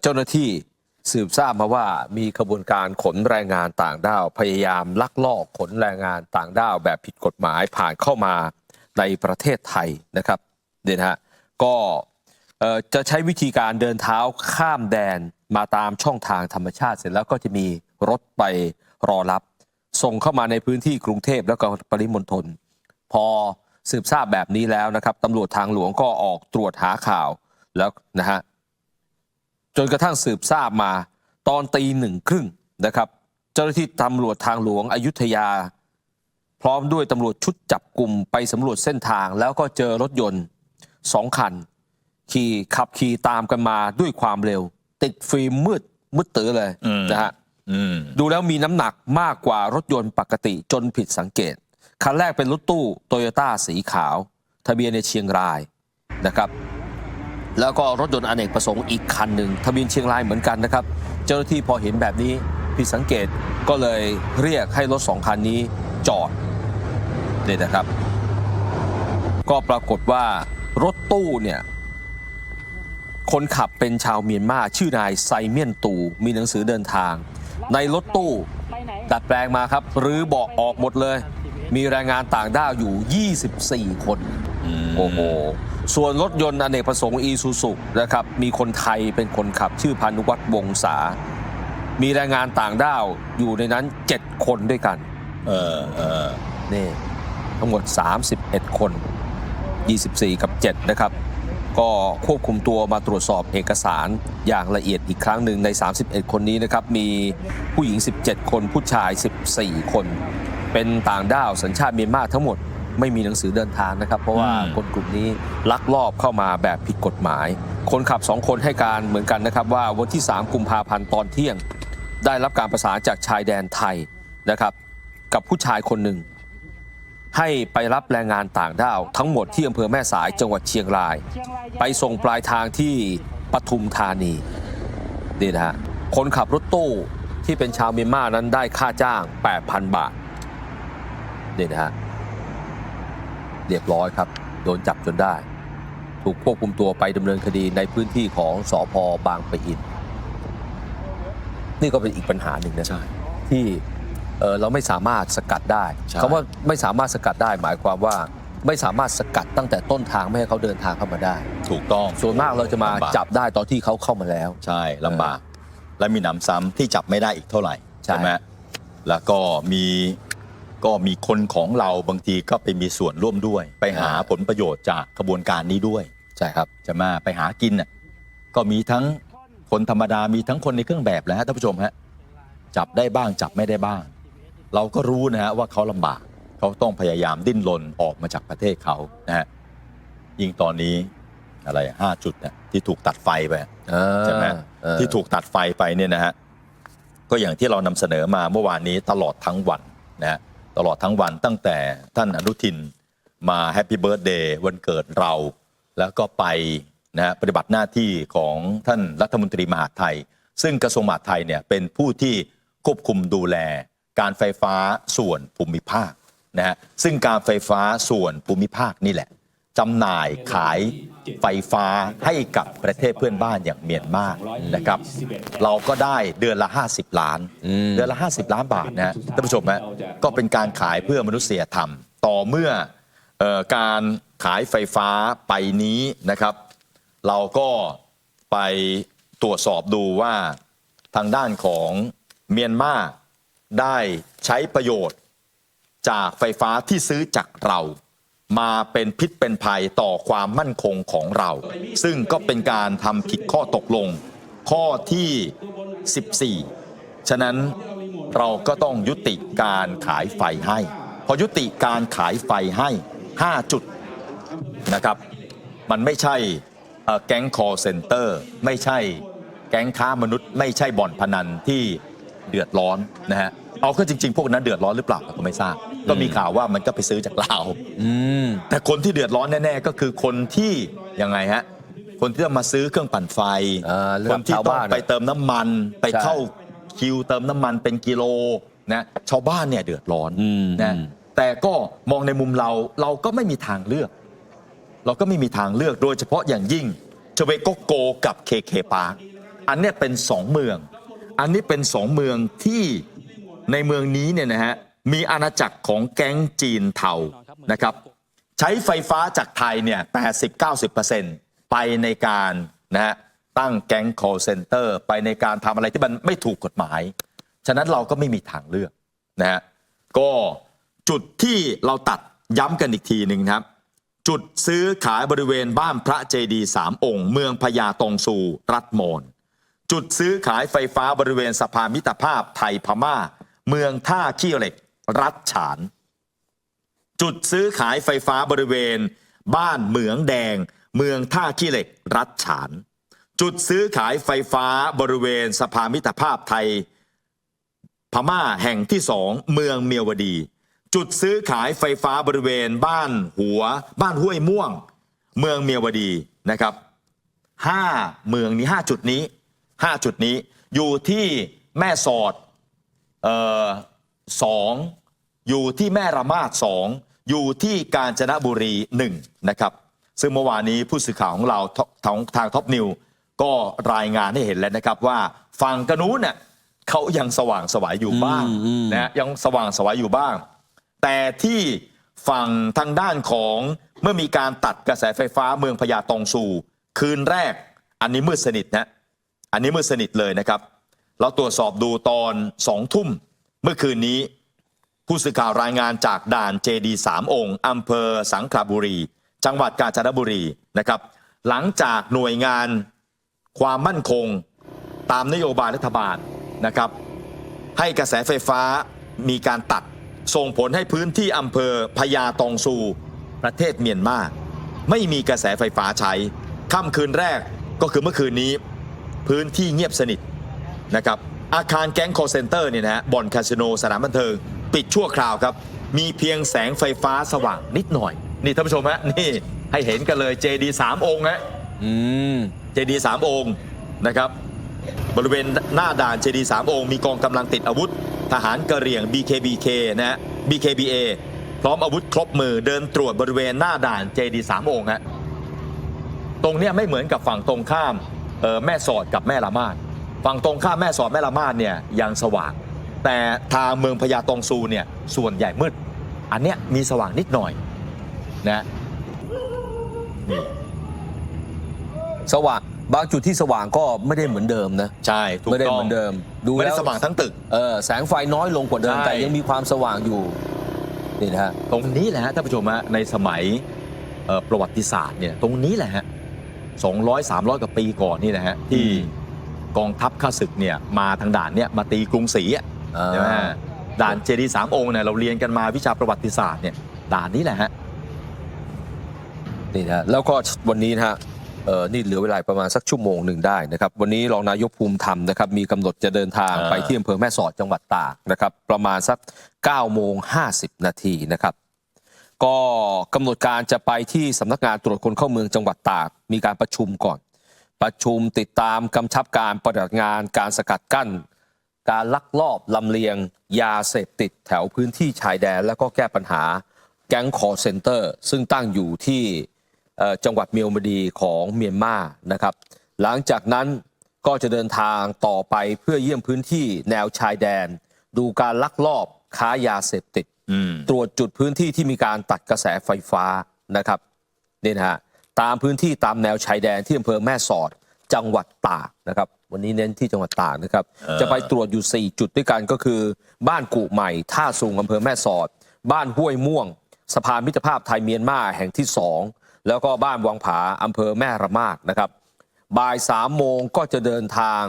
เจ้าหน้าที่สืบทราบมาว่ามีขบวนการขนแรงงานต่างด้าว พยายามลักลอบขนแรงงานต่างด้าว แบบผิดกฎหมายผ่านเข้ามาในประเทศไทยนะครับเนี่ยฮะก็จะใช้วิธีการเดินเท้าข้ามแดนมาตามช่องทางธรรมชาติเสร็จแล้วก็จะมีรถไปรอรับ ส่งเข้ามาในพื้นที่กรุงเทพแล้วก็ปริมณฑลพอสืบทราบแบบนี้แล้วนะครับตำรวจทางหลวงก็ออกตรวจหาข่าวแล้วนะฮะ จนกระทั่งสืบทราบมาตอนตีหนึ่งครึ่งนะครับ เจ้าหน้าที่ตำรวจทางหลวงอยุธยา พร้อมด้วยตำรวจชุดจับกลุ่มไปสำรวจเส้นทาง แล้วก็เจอรถยนต์สองคัน ขี่ขับขี่ตามกันมาด้วยความเร็ว ติดฟิล์มมืดมืดตื้อเลยอืมนะฮะอืมดูแล้วมีน้ำหนักมากกว่ารถยนต์ปกติจนผิดสังเกต คันแรกเป็นรถตู้โตโยต้าสีขาว ทะเบียนในเชียงรายนะครับ แล้วก็รถยนต์อเนกประสงค์อีกคันหนึ่งทะเบียนเชียงรายเหมือนกันนะครับ เจ้าหน้าที่พอเห็นแบบนี้ผิดสังเกตก็เลยเรียกให้รถสองคันนี้จอดเนี่ยนะครับ ก็ปรากฏว่ารถตู้เนี่ยคนขับเป็นชาวเมียนมาชื่อนายไซเมียนตูมีหนังสือเดินทาง ในรถตู้ดัดแปลงมาครับหรือเบอกออกหมดเลย มีแรงงานต่างด้าวอยู่ 24 คน โอ้โห ส่วนรถยนต์อเนกประสงค์อีซูซุนะครับมีคนไทยเป็นคนขับชื่อพานุวัฒน์วงศา มีแรงงานต่างด้าวอยู่ในนั้น 7 คนด้วยกัน เออเออนี่ทั้งหมด 31 คน 24 กับ 7 นะครับ ก็ควบคุมตัวมาตรวจสอบเอกสารอย่างละเอียดอีกครั้งหนึ่งใน 31 คนนี้นะครับ มีผู้หญิง 17 คนผู้ชาย 14 คน เป็นต่างด้าวสัญชาติเมียนมาทั้งหมด ไม่มีหนังสือเดินทางนะครับ เพราะว่าอืมคนกลุ่มนี้ลักลอบเข้ามาแบบผิดกฎหมาย คนขับ 2 คนให้การเหมือนกันนะครับว่าวันที่ 3 กุมภาพันธ์ตอนเที่ยง ได้รับการประสานจากชายแดนไทยนะครับ กับผู้ชายคนหนึ่ง ให้ไปรับแรงงานต่างด้าว ทั้งหมดที่อำเภอแม่สายจังหวัดเชียงราย ไปส่งปลายทางที่ปทุมธานีนี่นะฮะคนขับรถตู้ที่เป็นชาวเมียนมานั้นได้ค่าจ้าง 8,000 บาทนี่นะฮะ เรียบร้อยครับ โดนจับจนได้ ถูกควบคุมตัวไปดำเนินคดีในพื้นที่ของสอพบางปะอิน นี่ก็เป็นอีกปัญหาหนึ่งนะใช่ที่เอ่อเราไม่สามารถสกัดได้ใช่คำว่าไม่สามารถสกัดได้หมายความว่าไม่สามารถสกัดตั้งแต่ต้นทางไม่ให้เขาเดินทางเข้ามาได้ ถูกต้องส่วนมากเราจะมาลำบากจับได้ตอนที่เขาเข้ามาแล้ว ใช่ลำบาก และมีหนำซ้ำที่จับไม่ได้อีกเท่าไหร่ใช่ไหมแล้วก็มี ก็มีคนของเราบางทีก็ไปมีส่วนร่วมด้วย ไปหาผลประโยชน์จากกระบวนการนี้ด้วยใช่ครับจะมาไปหากินน่ะก็มีทั้งคนธรรมดามีทั้งคนในเครื่องแบบแหล้วท่านผู้ชมฮะจับได้บ้างจับไม่ได้บ้าง เราก็รู้นะฮะว่าเขาลำบากเขาต้องพยายามดิ้นรนออกมาจากประเทศเขานะฮะยิ่งตอนนี้อะไรห้าจุดเนี่ยที่ถูกตัดไฟไป ใช่ไหมเออที่ถูกตัดไฟไปเนี่ยนะฮะก็อย่างที่เรานำเสนอมาเมื่อวานนี้ตลอดทั้งวันนะฮะ ตลอดทั้งวันตั้งแต่ท่านอนุทินมาแฮปปี้เบิร์ดเดย์วันเกิดเรา แล้วก็ไปนะฮะปฏิบัติหน้าที่ของท่านรัฐมนตรีมหาดไทย ซึ่งกระทรวงมหาดไทยเนี่ยเป็นผู้ที่ควบคุมดูแล การไฟฟ้าส่วนภูมิภาคนะฮะซึ่งการไฟฟ้าส่วนภูมิภาคนี่แหละ จำหน่ายขายไฟฟ้าให้กับประเทศเพื่อนบ้านอย่างเมียนมานะครับ เราก็ได้เดือนละ 50 ล้านอืมเดือนละ 50 ล้านบาทนะฮะท่านผู้ชมฮะก็เป็นการขายเพื่อมนุษยธรรม ต่อเมื่อเออการขายไฟฟ้าไปนี้นะครับ เราก็ไปตรวจสอบดูว่าทางด้านของเมียนมาได้ใช้ประโยชน์จากไฟฟ้าที่ซื้อจากเรา มาเป็นพิษเป็นภัยต่อความมั่นคงของเรา ซึ่งก็เป็นการทำผิดข้อตกลง ข้อที่ 14 ฉะนั้นเราก็ต้องยุติการขายไฟให้ พอยุติการขายไฟให้ 5 จุดนะครับ มันไม่ใช่แก๊งคอเซ็นเตอร์ ไม่ใช่แก๊งค้ามนุษย์ ไม่ใช่บ่อนพนันที่เดือดร้อนนะฮะ เอาก็จริง ๆ พวกนั้นเดือดร้อนหรือเปล่าเราก็ไม่ทราบ ก็มีข่าวว่ามันก็ไปซื้อจากลาวอืมแต่คนที่เดือดร้อนแน่ๆก็คือคนที่ยังไงฮะคนที่จะมาซื้อเครื่องปั่นไฟอ่าเรื่องคนที่ชาวต้องบ้านไปเติมน้ำมัน ไปใช่เข้าคิวเติมน้ำมันเป็นกิโลนะชาวบ้านเนี่ยเดือดร้อนอืมนะอืมแต่ก็มองในมุมเราเราก็ไม่มีทางเลือก เราก็ไม่มีทางเลือกโดยเฉพาะอย่างยิ่งชเวโกโกกับเคเคปาร์อันเนี้ยเป็นสองเมือง อันนี้เป็นสองเมืองที่ในเมืองนี้เนี่ยนะฮะ มีอาณาจักรของแก๊งจีนเทานะครับ ใช้ไฟฟ้าจากไทยเนี่ย80-90%ไปในการนะฮะตั้งแก๊ง call center ไปในการทำอะไรที่มันไม่ถูกกฎหมาย ฉะนั้นเราก็ไม่มีทางเลือกนะฮะก็จุดที่เราตัดย้ำกันอีกทีหนึ่งครับ จุดซื้อขายบริเวณบ้านพระเจดีสามองค์ เมืองพญาตงซูรัฐมนจุดซื้อขายไฟฟ้าบริเวณสะพานมิตรภาพไทยพม่า เมืองท่าขี้เหล็ก รัฐฉาน จุดซื้อขายไฟฟ้าบริเวณ บ้านเหมืองแดง เมืองท่าขี้เหล็ก รัฐฉาน จุดซื้อขายไฟฟ้าบริเวณสะพามิตรภาพไทย พม่าแห่งที่สองเมืองเมียวดี จุดซื้อขายไฟฟ้าบริเวณ บ้านหัว บ้านห้วยม่วง เมืองเมียวดีนะครับห้าเมืองนี้ห้าจุดนี้ห้าจุดนี้อยู่ที่แม่สอดเอ่อสอง อยู่ที่แม่ระมาดสองอยู่ที่กาญจนบุรีหนึ่งนะครับซึ่งเมื่อวานนี้ผู้สื่อข่าวของเราททางทางท็อปนิวก็รายงานให้เห็นแล้วนะครับว่าฝั่งกระนู้นเนี่ยเขายังสว่างสวายอยู่บ้างอืมอืมนะฮะยังสว่างสวายอยู่บ้าง แต่ที่ฝั่งทางด้านของเมื่อมีการตัดกระแสไฟฟ้าเมืองพญาตองซูคืนแรก อันนี้มืดสนิทนะอันนี้มืดสนิทเลยนะครับ เราตรวจสอบดูตอนสองทุ่มเมื่อคืนนี้ ผู้สื่อข่าวรายงานจากด่านเจดีสามองค์อำเภอสังขละบุรี จังหวัดกาญจนบุรีนะครับ หลังจากหน่วยงานความมั่นคง ตามนโยบายรัฐบาลนะครับ ให้กระแสไฟฟ้ามีการตัดส่งผลให้พื้นที่อำเภอพญาตองซู ประเทศเมียนมาไม่มีกระแสไฟฟ้าใช้ค่ำคืนแรกก็คือเมื่อคืนนี้ พื้นที่เงียบสนิทนะครับอาคารแก๊งคอเซนเตอร์เนี่ยนะฮะบ่อนคาสิโนสนามบันเทิง ปิดชั่วคราวครับ มีเพียงแสงไฟฟ้าสว่างนิดหน่อย นี่ท่านผู้ชมฮะนี่ให้เห็นกันเลยเจดีสามองค์ฮะอืมเจดีสามองค์นะครับ บริเวณหน้าด่านเจดีสามองค์มีกองกำลังติดอาวุธ ทหารกะเหรี่ยง BKBK นะฮะ BKBA พร้อมอาวุธครบมือเดินตรวจบริเวณหน้าด่านเจดีสามองค์ฮะตรงเนี้ยไม่เหมือนกับฝั่งตรงข้ามเอ่อแม่สอดกับแม่ละมาดฝั่งตรงข้ามแม่สอดแม่ละมาดเนี่ยยังสว่าง แต่ทางเมืองพญาตองซูเนี่ยส่วนใหญ่มืด อันเนี้ยมีสว่างนิดหน่อยนะนี่สว่างบางจุดที่สว่างก็ไม่ได้เหมือนเดิมนะใช่ถูกไม่ได้ต้อเหงมือนเดิม ดูไม่ได้แล้วสว่างทั้งตึก เออแสงไฟน้อยลงกว่าเดิมใช่ แต่ยังมีความสว่างอยู่นี่นะฮะตรงนี้แหละฮะท่านผู้ชมฮะในสมัยเอ่อประวัติศาสตร์เนี่ยตรงนี้แหละฮะสองร้อยสามร้อยกว่าปีก่อนนี่นะฮะที่กองทัพข้าศึกเนี่ยมาทางด่านเนี่ยมาตีกรุงศรีอะอ่า ใช่ไหมฮะด่านเจดีย์สามองค์เนี่ยเราเรียนกันมาวิชาประวัติศาสตร์เนี่ยด่านนี้แหละฮะนี่นะฮะแล้วก็วันนี้นะฮะเออนี่เหลือเวลาประมาณสักชั่วโมงหนึ่งได้นะครับ วันนี้รองนายกภูมิธรรมนะครับ มีกำหนดจะเดินทางอ่าไปที่อำเภอแม่สอดจังหวัดตากนะครับ ประมาณสัก9โมง50 นาทีนะครับ ก็กำหนดการจะไปที่สำนักงานตรวจคนเข้าเมืองจังหวัดตาก มีการประชุมก่อน ประชุมติดตามกำชับการปฏิบัติงานการสกัดกั้น การลักลอบลำเลียง ยาเสพติดแถวพื้นที่ชายแดน แล้วก็แก้ปัญหาแก๊งคอร์เซนเตอร์ ซึ่งตั้งอยู่ที่เอ่อจังหวัดเมียวดีของเมียนมานะครับ หลังจากนั้นก็จะเดินทางต่อไปเพื่อเยี่ยมพื้นที่แนวชายแดน ดูการลักลอบค้ายาเสพติดอืมตรวจจุดพื้นที่ที่มีการตัดกระแสไฟฟ้านะครับนี่นะฮะตามพื้นที่ตามแนวชายแดนที่อำเภอแม่สอดจังหวัดตากนะครับ วันนี้เน้นที่จังหวัดตากนะครับเออจะไปตรวจอยู่ 4 จุดด้วยกันก็คือ บ้านกุใหม่ ท่าสูงอำเภอแม่สอด บ้านห้วยม่วงสะพานมิตรภาพไทยเมียนมาแห่งที่ 2 แล้วก็บ้านวังผาอำเภอแม่ระมาดนะครับบ่ายสามโมงก็จะเดินทาง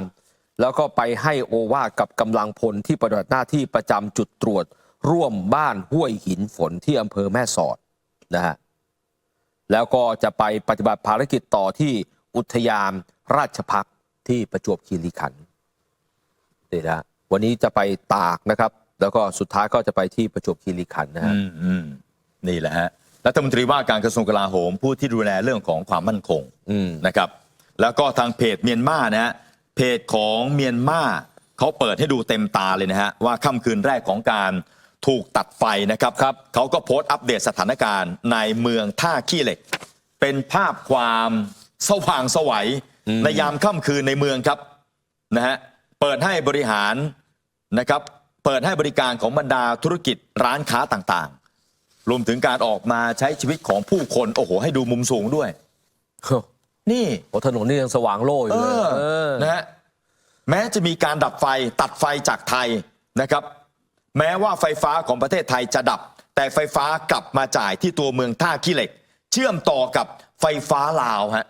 แล้วก็ไปให้โอวาทกับกำลังพลที่ปฏิบัติหน้าที่ประจำจุดตรวจ ร่วมบ้านห้วยหินฝนที่อำเภอแม่สอดนะฮะแล้วก็จะไปปฏิบัติภารกิจต่อที่อุทยานราชพักษ์ ที่ประจวบคีรีขันธ์นี่นะวันนี้จะไปตากนะครับ แล้วก็สุดท้ายก็จะไปที่ประจวบคีรีขันธ์นะฮะ อืมอืมนี่แหละฮะรัฐมนตรีว่าการกระทรวงกลาโหมผู้ที่ดูแลเรื่องของความมั่นคงอืม นะครับ แล้วก็ทางเพจเมียนมานะฮะเพจของเมียนมาเขาเปิดให้ดูเต็มตาเลยนะฮะว่าค่ำคืนแรกของการถูกตัดไฟนะครับครับเขาก็โพสต์อัปเดตสถานการณ์ในเมืองท่าขี้เหล็ก เป็นภาพความสว่างไสวัย ในยามค่ำคืนในเมืองครับนะฮะเปิดให้บริหารนะครับเปิดให้บริการของบรรดาธุรกิจร้านค้าต่างๆ รวมถึงการออกมาใช้ชีวิตของผู้คน โอ้โห ให้ดูมุมสูงด้วย นี่โอ้ถนนนี่ยังสว่างโล่อยู่เอเลยอเออนะฮะแม้จะมีการดับไฟตัดไฟจากไทยนะครับ แม้ว่าไฟฟ้าของประเทศไทยจะดับ แต่ไฟฟ้ากลับมาจ่ายที่ตัวเมืองท่าขี้เหล็ก เชื่อมต่อกับไฟฟ้าลาวฮะ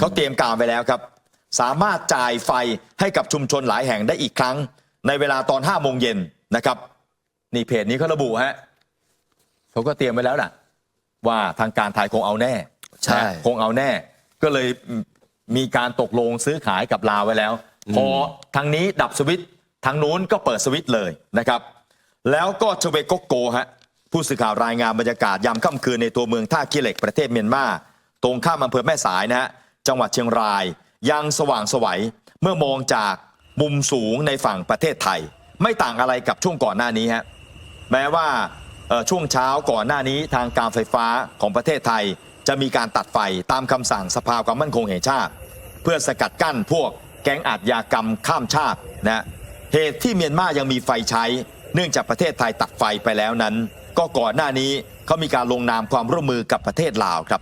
เขาเตรียมการไปแล้วครับ สามารถจ่ายไฟให้กับชุมชนหลายแห่งได้อีกครั้ง ในเวลาตอน5โมงเย็นนะครับ นี่เพจนี้เขาระบุฮะเขาก็เตรียมไว้แล้วล่ะ ว่าทางการไทยคงเอาแน่ใช่นะคงเอาแน่ ก็เลยมีการตกลงซื้อขายกับลาวไว้แล้ว พอทางนี้ดับสวิตช์ทางนู้นก็เปิดสวิตช์เลยนะครับ แล้วก็ชเวโกโกฮะผู้สื่อข่าวรายงานบรรยากาศยามค่ำคืนในตัวเมืองท่าขี้เหล็กประเทศเมียนมาตรงข้ามอำเภอแม่สายนะฮะ จังหวัดเชียงราย ยังสว่างไสวัยเมื่อมองจากมุมสูงในฝั่งประเทศไทย ไม่ต่างอะไรกับช่วงก่อนหน้านี้ฮะแม้ว่าช่วงเช้าก่อนหน้านี้ทางการไฟฟ้าของประเทศไทย จะมีการตัดไฟตามคำสั่งสภาความมั่นคงแห่งชาติ เพื่อสกัดกั้นพวกแก๊งอาชญากรรมข้ามชาตินะเหตุที่เมียนมายังมีไฟใช้ เนื่องจากประเทศไทยตัดไฟไปแล้วนั้น ก็ก่อนหน้านี้เขามีการลงนามความร่วมมือกับประเทศลาวครับ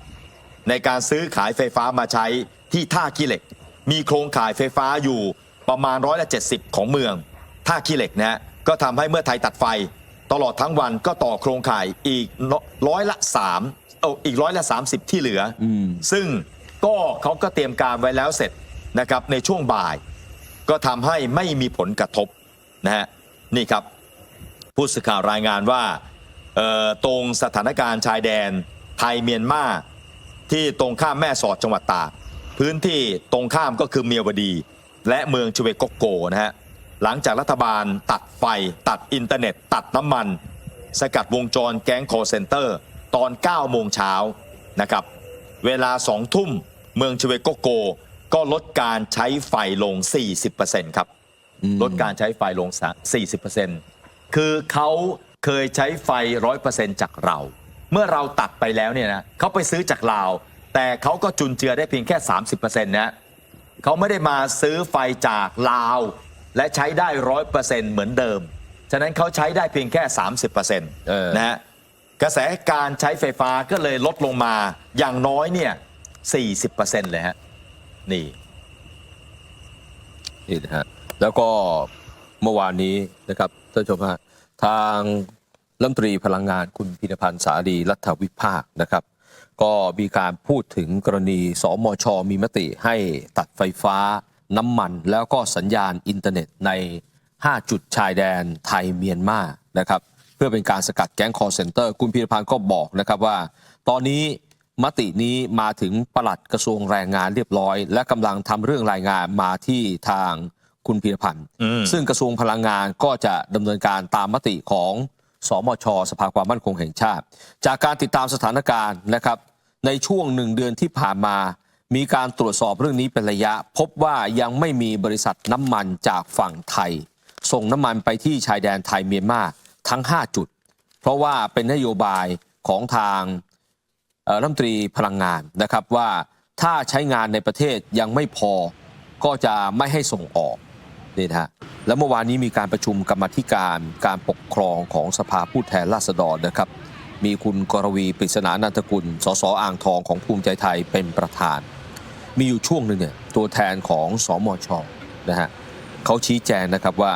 ในการซื้อขายไฟฟ้ามาใช้ที่ท่าขี้เหล็ก มีโครงข่ายไฟฟ้าอยู่ประมาณร้อยละเจ็ของเมือง ท่าขี้เหล็กนะฮะก็ทำให้เมื่อไทยตัดไฟ ตลอดทั้งวันก็ต่อโครงข่ายอีกร้อยละ3เอาอีกร้อยละ 30 ที่เหลืออมซึ่งก็เขาก็เตรียมการไว้แล้วเสร็จนะครับในช่วงบ่าย ก็ทำให้ไม่มีผลกระทบนะฮะนี่ครับผู้สื่อข่าวรายงานว่าเอ่อตรงสถานการณ์ชายแดนไทยเมียนมา ที่ตรงข้ามแม่สอดจังหวัดตากพื้นที่ตรงข้ามก็คือเมียวดี และเมืองชเวโกโกนะฮะหลังจากรัฐบาลตัดไฟ ตัดอินเทอร์เน็ต ตัดน้ำมัน สกัดวงจรแก๊งคอเซนเตอร์ ตอน 9 โมงเช้านะครับเวลา 2 ทุ่มเมืองชเวโกโก ก็ลดการใช้ไฟลง 40%ครับลดการใช้ไฟลง 40%คือเขาเคยใช้ไฟ 100%จากเรา เมื่อเราตัดไปแล้วเนี่ยนะเขาไปซื้อจากลาว แต่เขาก็จุนเจือได้เพียงแค่ 30%นะเขาไม่ได้มาซื้อไฟจากลาว และใช้ได้100%เหมือนเดิม ฉะนั้นเขาใช้ได้เพียงแค่ 30%เออนะฮะกระแสการใช้ไฟฟ้าก็เลยลดลงมาอย่างน้อยเนี่ย 40%เลยฮะ นี่นี่นะฮะแล้วก็เมื่อวานนี้นะครับท่านผู้ชมฮะทาง รัฐมนตรีพลังงานคุณพินพันธ์สาลีรัฐวิภาคนะครับ ก็มีการพูดถึงกรณีสมชมีมติให้ตัดไฟฟ้าน้ำมันแล้วก็สัญญาณอินเทอร์เน็ตใน 5 จุดชายแดนไทยเมียนมานะครับเพื่อเป็นการสกัดแก๊งคอร์เซนเตอร์ คุณพิรพันธ์ก็บอกนะครับว่า ตอนนี้มตินี้มาถึงปลัดกระทรวงแรงงานเรียบร้อย และกำลังทำเรื่องรายงานมาที่ทางคุณพิรพันธ์อืมซึ่งกระทรวงพลังงานก็จะดำเนินการตามมติของ สมช สภาความมั่นคงแห่งชาติ จากการติดตามสถานการณ์นะครับ ในช่วงหนึ่งเดือนที่ผ่านมา มีการตรวจสอบเรื่องนี้เป็นระยะ พบว่ายังไม่มีบริษัทน้ำมันจากฝั่งไทย ส่งน้ำมันไปที่ชายแดนไทยเมียนมาทั้ง 5 จุด เพราะว่าเป็นนโยบายของทางรัฐมนตรีพลังงานนะครับว่าถ้าใช้งานในประเทศยังไม่พอก็จะไม่ให้ส่งออก นี่นะฮะแล้วเมื่อวานนี้มีการประชุมกรรมธิการการปกครองของสภาผู้แทนราษฎรนะครับ มีคุณกรวีปริศนานันทกุล สสอ่างทองของภูมิใจไทยเป็นประธาน มีอยู่ช่วงหนึ่งเนี่ยตัวแทนของสมชนะฮะเขาชี้แจงนะครับว่า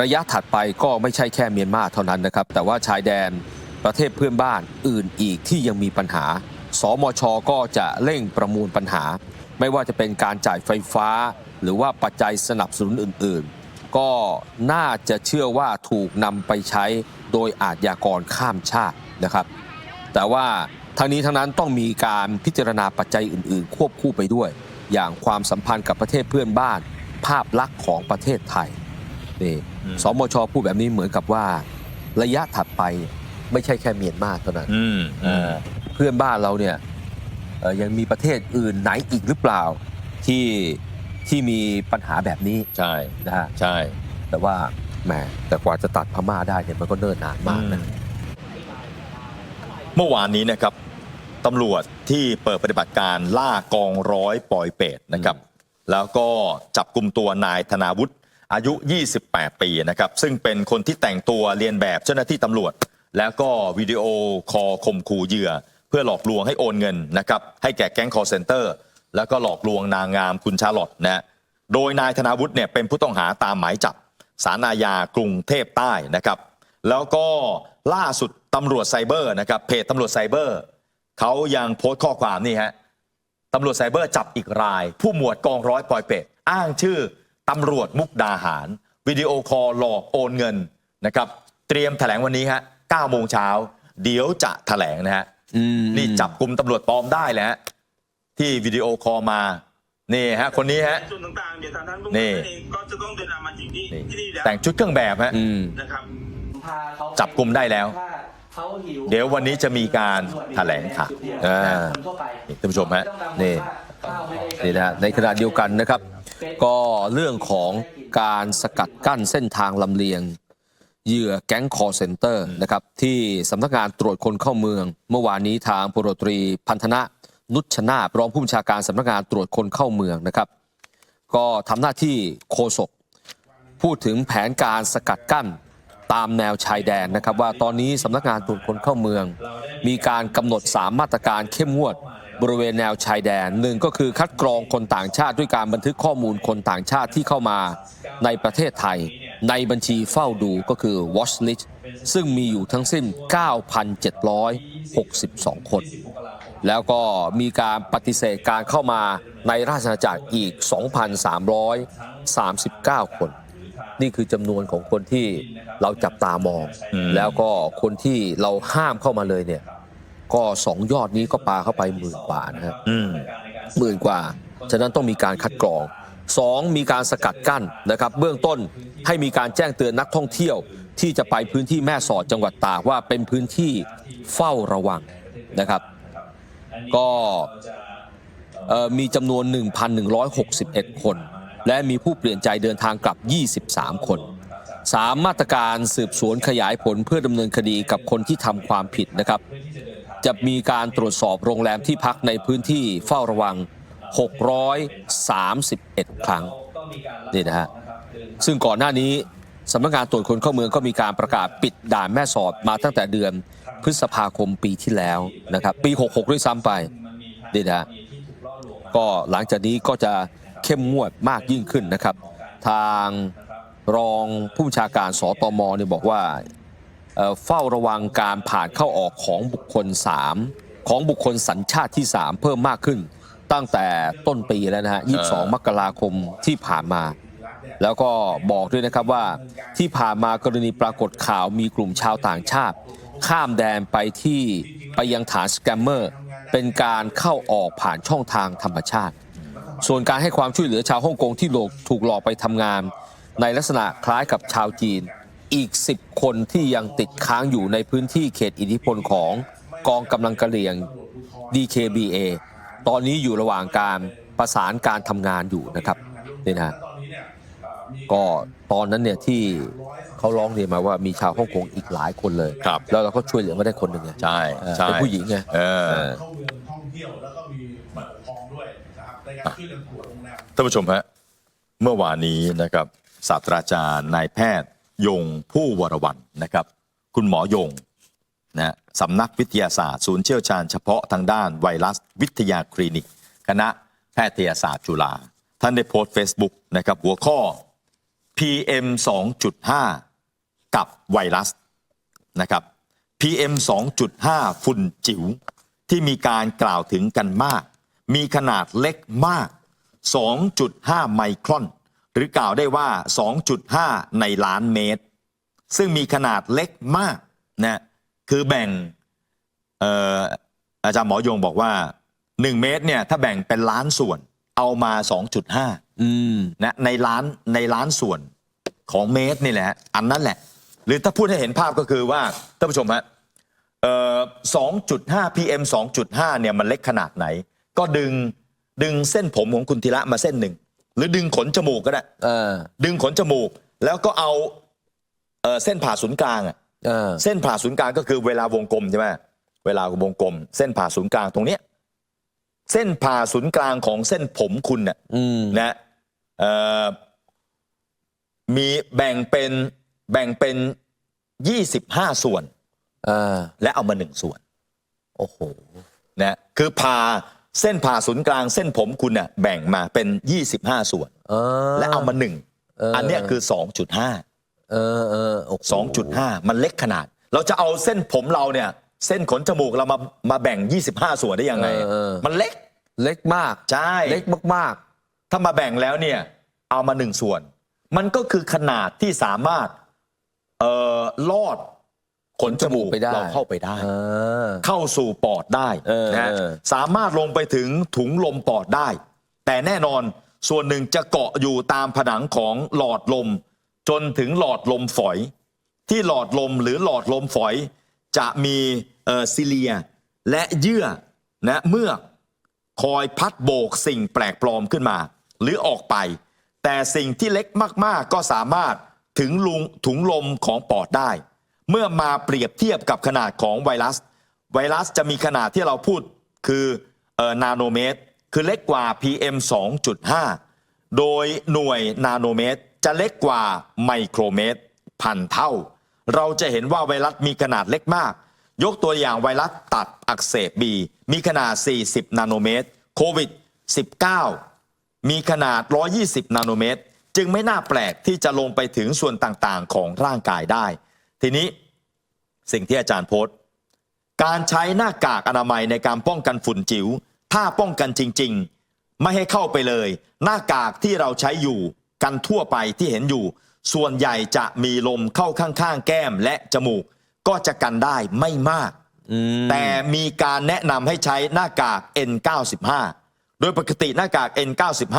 ระยะถัดไปก็ไม่ใช่แค่เมียนมาเท่านั้นนะครับ แต่ว่าชายแดนประเทศเพื่อนบ้านอื่นอีกที่ยังมีปัญหา สมชก็จะเร่งประมูลปัญหา ไม่ว่าจะเป็นการจ่ายไฟฟ้า หรือว่าปัจจัยสนับสนุนอื่นๆ ก็น่าจะเชื่อว่าถูกนำไปใช้โดยอาทยากรข้ามชาตินะครับ แต่ว่าทางนี้ทั้งนั้นต้องมีการพิจารณาปัจจัยอื่นๆ ควบคู่ไปด้วย อย่างความสัมพันธ์กับประเทศเพื่อนบ้าน ภาพลักษณ์ของประเทศไทยนี่อืมสมชพูดแบบนี้เหมือนกับว่า ระยะถัดไปไม่ใช่แค่เมียนมาเท่านั้นอืมอืมเพื่อนบ้านเราเนี่ยเอ่อ ยังมีประเทศอื่นไหนอีกหรือเปล่าที่ที่มีปัญหาแบบนี้ใช่นะฮะใช่ แต่ว่าแหมแต่กว่าจะตัดพม่าได้เนี่ยมันก็เนิ่นนานมากนะเมื่อวานนี้นะครับตำรวจที่เปิดปฏิบัติการล่ากองร้อยปอยเป็ดนะครับ แล้วก็จับกลุ่มตัวนายธนาวุฒิอายุ 28 ปีนะครับ ซึ่งเป็นคนที่แต่งตัวเรียนแบบเจ้าหน้าที่ตำรวจ แล้วก็วิดีโอคอลข่มขู่เหยื่อเพื่อหลอกลวงให้โอนเงินนะครับให้แก่แก๊งคอร์เซนเตอร์ แล้วก็หลอกลวงนางงามคุณชาลอตนะฮะโดยนายธนาวุฒิเนี่ยเป็นผู้ต้องหาตามหมายจับสารอาญากรุงเทพใต้นะครับแล้วก็ล่าสุดตำรวจไซเบอร์นะครับเพจตำรวจไซเบอร์เขายังโพสต์ข้อความนี่ฮะตำรวจไซเบอร์จับอีกราย ผู้หมวดกองร้อยปอยเป็ดอ้างชื่อตำรวจมุกดาหาร วิดีโอคอลหลอกโอนเงินนะครับเตรียมแถลงวันนี้ฮะ9โมงเช้าเดี๋ยวจะแถลงนะฮะ นี่จับกลุ่มตำรวจปลอมได้เลยฮะที่วิดีโอคอลมานี่ฮะ คนนี้ฮะส่วนต่างๆเดี๋ยวทางท่านผู้นี่การเองก็จะต้องเดินทางมาถึงที่นี่ที่นี่แล้วแต่งชุดเครื่องแบบฮะอืมนะครับจับกลุ่มได้แล้ว เดี๋ยววันนี้จะมีการแถลงข่าวอ่านี่ท่านผู้ชมฮะนี่นี่นะฮะในขณะเดียวกันนะครับ ก็เรื่องของการสกัดกั้นเส้นทางลำเลียง เหยื่อแก๊งคอร์เซนเตอร์นะครับที่สำนักงานตรวจคนเข้าเมือง เมื่อวานนี้ทางพลตรีพันธนะนุชนาถรองผู้บัญชาการสำนักงานตรวจคนเข้าเมืองนะครับ ก็ทำหน้าที่โฆษกพูดถึงแผนการสกัดกั้นตามแนวชายแดนนะครับ ว่าตอนนี้สำนักงานตรวจคนเข้าเมือง มีการกำหนด 3 มาตรการเข้มงวด บริเวณแนวชายแดนหนึ่งก็คือคัดกรองคนต่างชาติด้วยการบันทึกข้อมูลคนต่างชาติที่เข้ามาในประเทศไทย ในบัญชีเฝ้าดูก็คือ watch list ซึ่งมีอยู่ทั้งสิ้น 9,762 คน แล้วก็มีการปฏิเสธการเข้ามาในราชอาณาจักรอีก 2,339 คน นี่คือจำนวนของคนที่เราจับตามองอมแล้วก็คนที่เราห้ามเข้ามาเลยเนี่ย ก็สองยอดนี้ก็ปาเข้าไปหมื่นกว่านะครับอืมหมื่นกว่า ฉะนั้นต้องมีการคัดกรองสองมีการสกัดกั้นนะครับ เบื้องต้นให้มีการแจ้งเตือนนักท่องเที่ยวที่จะไปพื้นที่แม่สอดจังหวัดตากว่าเป็นพื้นที่เฝ้าระวังนะครับ ก็เอ่อมีจำนวน 1,161 คน และมีผู้เปลี่ยนใจเดินทางกลับ 23 คนสามมาตรการสืบสวนขยายผลเพื่อดำเนินคดีกับคนที่ทำความผิดนะครับ จะมีการตรวจสอบโรงแรมที่พักในพื้นที่เฝ้าระวัง 631 ครั้งนี่นะฮะซึ่งก่อนหน้านี้สำนักงานตรวจคนเข้าเมืองก็มีการประกาศปิดด่านแม่สอดมาตั้งแต่เดือนพฤษภาคมปีที่แล้วนะครับ ปี 66 ด้วยซ้ำไปนี่นะฮะก็หลังจากนี้ก็จะเข้มงวดมากยิ่งขึ้นนะครับ ทางรองผู้บัญชาการสตมเนี่ยบอกว่า เอ่อเฝ้าระวังการผ่านเข้าออกของบุคคล 3 ของบุคคลสัญชาติที่ 3 เพิ่มมากขึ้น ตั้งแต่ต้นปีแล้วนะฮะ 22 มกราคมที่ผ่านมา แล้วก็บอกด้วยนะครับว่าที่ผ่านมากรณีปรากฏข่าวมีกลุ่มชาวต่างชาติ ข้ามแดนไปที่ไปยังฐานสแกมเมอร์เป็นการเข้าออกผ่านช่องทางธรรมชาติ ส่วนการให้ความช่วยเหลือชาวฮ่องกงที่หลอกถูกหลอกไปทำงาน ในลักษณะคล้ายกับชาวจีน อีก 10 คนที่ยังติดค้างอยู่ในพื้นที่เขตอิทธิพลของกองกำลังกะเหรี่ยง DKBA ตอนนี้อยู่ระหว่างการประสานการทำงานอยู่นะครับนี่นะฮะก็ตอนนั้นเนี่ยที่เขาร้องเรียนมาว่ามีชาวฮ่องกงอีกหลายคนเลย ครับ แล้วเราก็ช่วยเหลือมาได้คนหนึ่งไงใช่เออใช่เป็นผู้หญิงไงเออเออ เข้าเมืองท่องเที่ยวแล้วก็มีฝ่ายปกครองด้วยนะครับในการช่วยกันตรวจโรงแรม ท่านผู้ชมฮะเมื่อวานนี้นะครับศาสตราจารย์นายแพทย์ ยงผู้วรวันนะครับ คุณหมอยงนะสำนักวิทยาศาสตร์ ศูนย์เชี่ยวชาญเฉพาะทางด้านไวรัสวิทยาคลินิก คณะแพทยศาสตร์จุฬาท่านได้โพสต์ Facebook นะครับหัวข้อ PM 2.5 กับไวรัสนะครับ PM 2.5 ฝุ่นจิ๋วที่มีการกล่าวถึงกันมาก มีขนาดเล็กมาก 2.5 ไมครอน หรือกล่าวได้ว่า 2.5 ในล้านเมตร ซึ่งมีขนาดเล็กมากนะคือแบ่งเอ่ออาจารย์หมอยงบอกว่า 1 เมตรเนี่ยถ้าแบ่งเป็นล้านส่วนเอามา 2.5อืมนะในล้านในล้านส่วนของเมตรนี่แหละฮะอันนั้นแหละ หรือถ้าพูดให้เห็นภาพก็คือว่าท่านผู้ชมฮะเอ่อ2.5 PM 2.5 เนี่ยมันเล็กขนาดไหน ก็ดึงดึงเส้นผมของคุณธีระมาเส้นหนึ่ง หรือดึงขนจมูกก็ได้เออ ดึงขนจมูก แล้วก็เอาเอ่อเส้นผ่าศูนย์กลางอะเออ เส้นผ่าศูนย์กลางก็คือเวลาวงกลมใช่ไหมเวลาวงกลม เส้นผ่าศูนย์กลางตรงเนี้ยเส้นผ่าศูนย์กลางของเส้นผมคุณน่ะอืม นะเอ่อมีแบ่งเป็นแบ่งเป็น 25 ส่วน เออ และเอามาหนึ่งส่วน โอ้โห นะคือผ่า เส้นผ่าศูนย์กลางเส้นผมคุณน่ะแบ่งมาเป็น 25 ส่วน เออและเอามาหนึ่งเอออัอันเนี้ยคือ 2.5 เออเออโอ้โห2.5 มันเล็กขนาด เราจะเอาเส้นผมเราเนี่ยเส้นขนจมูกเรามามาแบ่ง 25 ส่วนได้ยังไงเออเออมันเล็กเล็กมากใช่ เล็กมากถ้ามาแบ่งแล้วเนี่ยเอามาหนึ่งส่วน มันก็คือขนาดที่สามารถเอ่อลอด ขนจมูกไปได้เราเข้าไปได้ๆเออเข้าสู่ปอดได้เออนะเออสามารถลงไปถึงถุงลมปอดได้ แต่แน่นอนส่วนหนึ่งจะเกาะอยู่ตามผนังของหลอดลม จนถึงหลอดลมฝอย ที่หลอดลมหรือหลอดลมฝอย จะมีเอ่อซิเลีย และเยื่อนะเมื่อกคอยพัดโบกสิ่งแปลกปลอมขึ้นมา หรือออกไป แต่สิ่งที่เล็กมากๆก็สามารถถึงลุงถุงลมของปอดได้ เมื่อมาเปรียบเทียบกับขนาดของไวรัส ไวรัสจะมีขนาดที่เราพูดคือนาโนเมตร คือเล็กกว่า PM 2.5 โดยหน่วยนาโนเมตร จะเล็กกว่าไมโครเมตร พันเท่า เราจะเห็นว่าไวรัสมีขนาดเล็กมาก ยกตัวอย่างไวรัสตับอักเสบบีมีขนาด 40 นาโนเมตร โควิด 19 มีขนาด 120 นาโนเมตร จึงไม่น่าแปลกที่จะลงไปถึงส่วนต่างๆ ของร่างกายได้ ทีนี้สิ่งที่อาจารย์โพสต์ การใช้หน้ากากอนามัยในการป้องกันฝุ่นจิ๋ว ถ้าป้องกันจริง ๆ ไม่ให้เข้าไปเลย หน้ากากที่เราใช้อยู่กันทั่วไปที่เห็นอยู่ ส่วนใหญ่จะมีลมเข้าข้างๆ แก้มและจมูก ก็จะกันได้ไม่มากอืมแต่มีการแนะนำให้ใช้หน้ากาก N95 โดยปกติหน้ากาก N95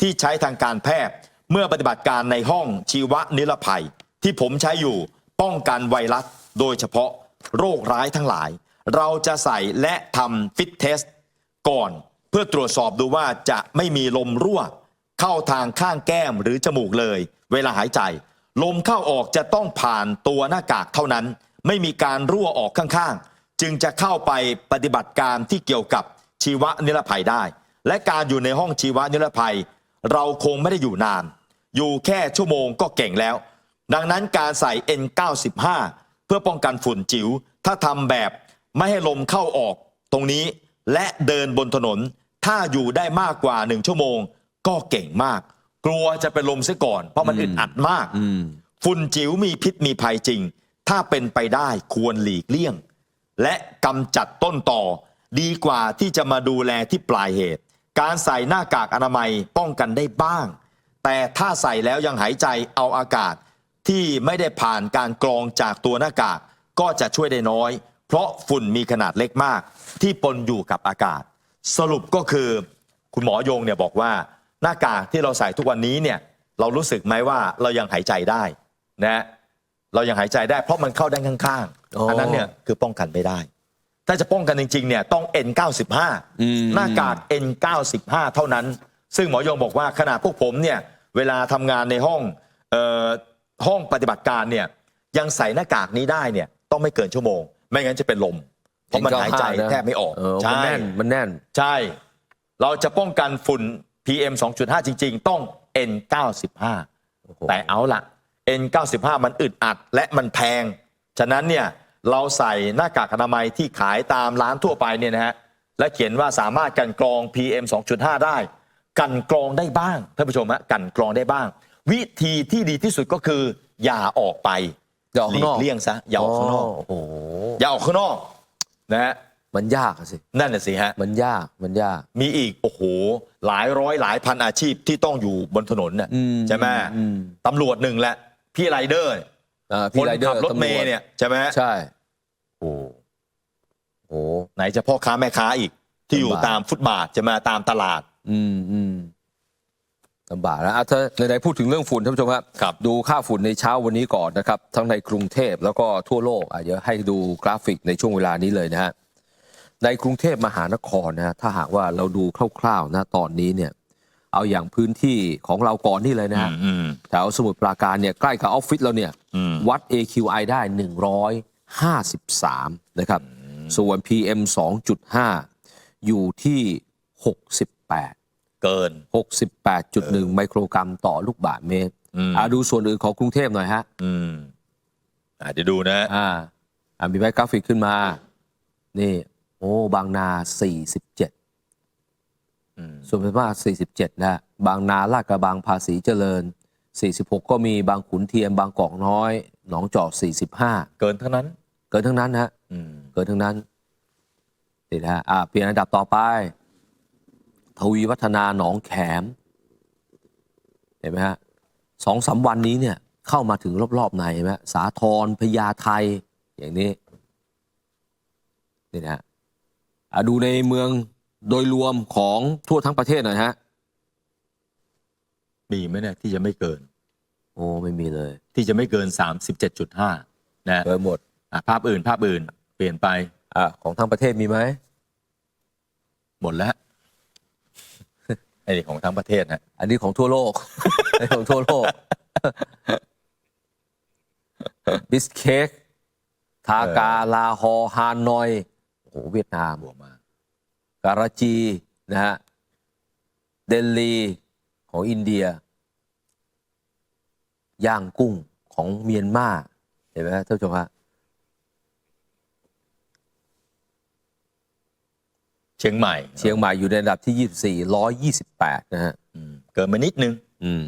ที่ใช้ทางการแพทย์ เมื่อปฏิบัติการในห้องชีวนิรภัย ที่ผมใช้อยู่ ป้องกันไวรัสโดยเฉพาะโรคร้ายทั้งหลาย เราจะใส่และทำฟิตเทสก่อน เพื่อตรวจสอบดูว่าจะไม่มีลมรั่ว เข้าทางข้างแก้มหรือจมูกเลย เวลาหายใจ ลมเข้าออกจะต้องผ่านตัวหน้ากากเท่านั้น ไม่มีการรั่วออกข้างๆ จึงจะเข้าไปปฏิบัติการที่เกี่ยวกับชีวนิรภัยได้ และการอยู่ในห้องชีวนิรภัย เราคงไม่ได้อยู่นาน อยู่แค่ชั่วโมงก็เก่งแล้ว ดังนั้นการใส่ N95 เพื่อป้องกันฝุ่นจิ๋วถ้าทำแบบไม่ให้ลมเข้าออกตรงนี้และเดินบนถนน ถ้าอยู่ได้มากกว่าหนึ่งชั่วโมง ก็เก่งมาก กลัวจะเป็นลมซะก่อน เพราะมันอึดอัดมากอืมฝุ่นจิ๋วมีพิษมีภัยจริง ถ้าเป็นไปได้ควรหลีกเลี่ยง และกำจัดต้นต่อ ดีกว่าที่จะมาดูแลที่ปลายเหตุ การใส่หน้ากากอนามัยป้องกันได้บ้าง แต่ถ้าใส่แล้วยังหายใจเอาอากาศ ที่ไม่ได้ผ่านการกรองจากตัวหน้ากากก็จะช่วยได้น้อย เพราะฝุ่นมีขนาดเล็กมาก ที่ปนอยู่กับอากาศ สรุปก็คือ คุณหมอยงเนี่ยบอกว่าหน้ากากที่เราใส่ทุกวันนี้เนี่ยเรารู้สึกไหมว่าเรายังหายใจได้นะเรายังหายใจได้เพราะมันเข้าด้านข้างอ๋อๆอัอันนั้นเนี่ยคือป้องกันไม่ได้ ถ้าจะป้องกันจริงๆเนี่ยต้อง N95 อืมหน้ากาก N95 เท่านั้น ซึ่งหมอยงบอกว่าขนาดพวกผมเนี่ยเวลาทำงานในห้องเอ่อ ห้องปฏิบัติการเนี่ยยังใส่หน้ากากนี้ได้เนี่ยต้องไม่เกินชั่วโมง ไม่งั้นจะเป็นลม เพราะมันหายใจนะแทบไม่ออกเออมันใช่แน่นมันแน่น ใช่ เราจะป้องกันฝุ่น PM 2.5 จริง ๆ ต้อง N95 โอ้โหแต่เอาละ N95 มันอึดอัดและมันแพง ฉะนั้นเนี่ยเราใส่หน้ากากอนามัยที่ขายตามร้านทั่วไปเนี่ยนะฮะและเขียนว่าสามารถกันกรอง PM 2.5 ได้ กันกรองได้บ้างท่านผู้ชมฮะกันกรองได้บ้าง วิธีที่ดีที่สุดก็คือ อย่าออกไปอย่าออกหข้าลีงนอก กเลี่ยงซะอย่าออกข้างนอก โอ้โหอย่าออกข้างนอกนะฮะมันยากอะสิ นั่นน่ะสิฮะ มันยาก มันยาก มีอีก โอ้โห หลายร้อยหลายพันอาชีพที่ต้องอยู่บนถนนน่ะอืมใช่ไหมอืม ตำรวจหนึ่งแหละพี่ไรเดอร์อ่าคพี่นไรเดอขับร์รถเมย์ตำวจเนี่ย ใช่ไหมใช่ โอ้โห ไหนจะพ่อค้าแม่ค้าอีก ที่อยู่ลำบาก ตามฟุตบาทจะมาตามตลาด อืมอืม ลำบากนะอะถ้าไหนๆพูดถึงเรื่องฝุ่นท่านผู้ชมครับครับ ดูค่าฝุ่นในเช้าวันนี้ก่อนนะครับ ทั้งในกรุงเทพแล้วก็ทั่วโลกอะเดี๋ยวให้ดูกราฟิกในช่วงเวลานี้เลยนะฮะในกรุงเทพมหานครนะฮะถ้าหากว่าเราดูคร่าวๆนะตอนนี้เนี่ยเอาอย่างพื้นที่ของเราก่อนนี่เลยนะฮะ อืม แถวสมุทรปราการเนี่ยใกล้กับออฟฟิศเราเนี่ยอืม วัด AQI ได้ 153 นะครับ ส่วน PM 2.5 อยู่ที่ 68 เกิน 68.1 ไมโครกรัมต่อลูกบาศก์เมตรอืมอ่าดูส่วนอื่นของกรุงเทพหน่อยฮะ อืมอะเดี๋ยวดูนะ อ่าอ่ามีไว้กราฟิกขึ้นมา นี่ โอ้ บางนา 47 อืม ส่วนเป็นว่า47 นะ บางนาลาดกระบังภาษีเจริญ 46 ก็มีบางขุนเทียนบางกอกน้อย หนองจอก 45 เกินเท่านั้น เกินทั้งนั้นฮะ อืม เกินทั้งนั้นนี่นะฮะอ่าเปลี่ยนอันดับต่อไป ทวีวัฒนาหนองแขม เห็นไหมฮะสองสามวันนี้เนี่ยเข้ามาถึงรอบๆในเห็นไหมสาทรพญาไทอย่างนี้นี่นะฮะอะดูในเมืองโดยรวมของทั่วทั้งประเทศหน่อยฮะมีไหมเนี่ยที่จะไม่เกิน โอ้ไม่มีเลย ที่จะไม่เกิน 37.5 นะเกินหมดอะภาพอื่นภาพอื่น เปลี่ยนไปอะของทั้งประเทศมีไหมหมดแล้วไอ้นี่ของทั้งประเทศนะอันนี้ของทั่วโลก อันนี้ของทั่วโลก บิสเคกทากา ลาฮอร์ฮานอย โอ้โห เวียดนาม บวกมา การาจี นะฮะ เดลี ของอินเดีย ย่างกุ้งของเมียนมา เห็นไหมฮะท่านผู้ชมฮะ เชียงใหม่ เชียงใหม่อยู่ในอันดับที่ 24 128 นะฮะ เกินมานิดนึง อืม